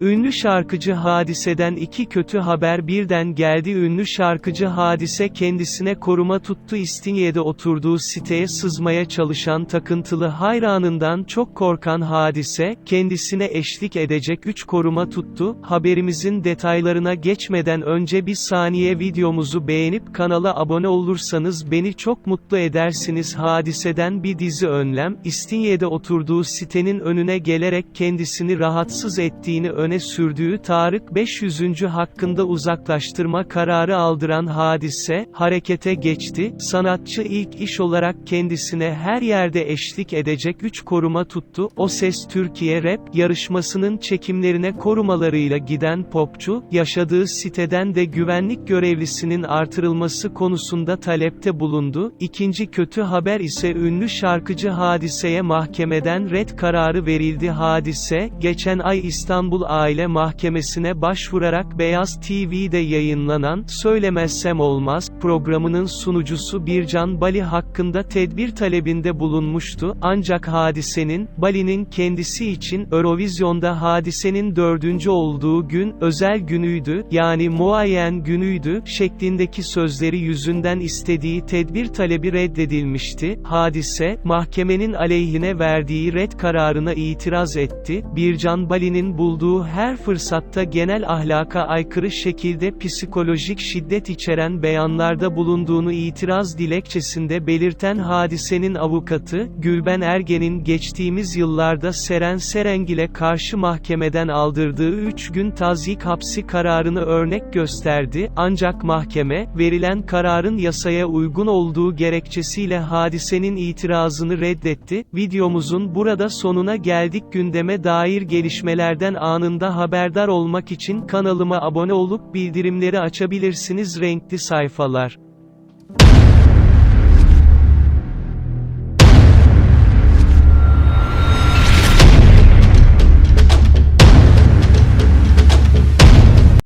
Ünlü şarkıcı Hadise'den iki kötü haber birden geldi. Ünlü şarkıcı Hadise kendisine koruma tuttu. İstinye'de oturduğu siteye sızmaya çalışan takıntılı hayranından çok korkan Hadise, kendisine eşlik edecek 3 koruma tuttu, haberimizin detaylarına geçmeden önce bir saniye videomuzu beğenip kanala abone olursanız beni çok mutlu edersiniz. Hadiseden bir dizi önlem, İstinye'de oturduğu sitenin önüne gelerek kendisini rahatsız ettiğini öne sürdüğü Tarık 500. hakkında uzaklaştırma kararı aldıran hadise, harekete geçti, sanatçı ilk iş olarak kendisine her yerde eşlik edecek 3 koruma tuttu, O Ses Türkiye Rap, yarışmasının çekimlerine korumalarıyla giden popçu, yaşadığı siteden de güvenlik görevlisinin artırılması konusunda talepte bulundu, İkinci kötü haber ise ünlü şarkıcı Hadise'ye mahkemeden red kararı verildi Hadise, geçen ay İstanbul Aile Mahkemesi'ne başvurarak Beyaz TV'de yayınlanan Söylemezsem Olmaz programının sunucusu Bircan Bali hakkında tedbir talebinde bulunmuştu, ancak hadisenin, Bali'nin kendisi için Eurovizyon'da hadisenin dördüncü olduğu gün, özel günüydü, yani muayyen günüydü, şeklindeki sözleri yüzünden istediği tedbir talebi reddedilmişti, hadise, mahkemenin aleyhine verdiği red kararına itiraz etti, Bircan Bali'nin bulduğu her fırsatta genel ahlaka aykırı şekilde psikolojik şiddet içeren beyanlarda bulunduğunu itiraz dilekçesinde belirten hadisenin avukatı, Gülben Ergen'in geçtiğimiz yıllarda Seren Serengil'e karşı mahkemeden aldırdığı 3 gün tazyik hapsi kararını örnek gösterdi, ancak mahkeme, verilen kararın yasaya uygun olduğu gerekçesiyle hadisenin itirazını reddetti, videomuzun burada sonuna geldik. Gündeme dair gelişmelerden anında haberdar olmak için kanalıma abone olup bildirimleri açabilirsiniz renkli sayfalar.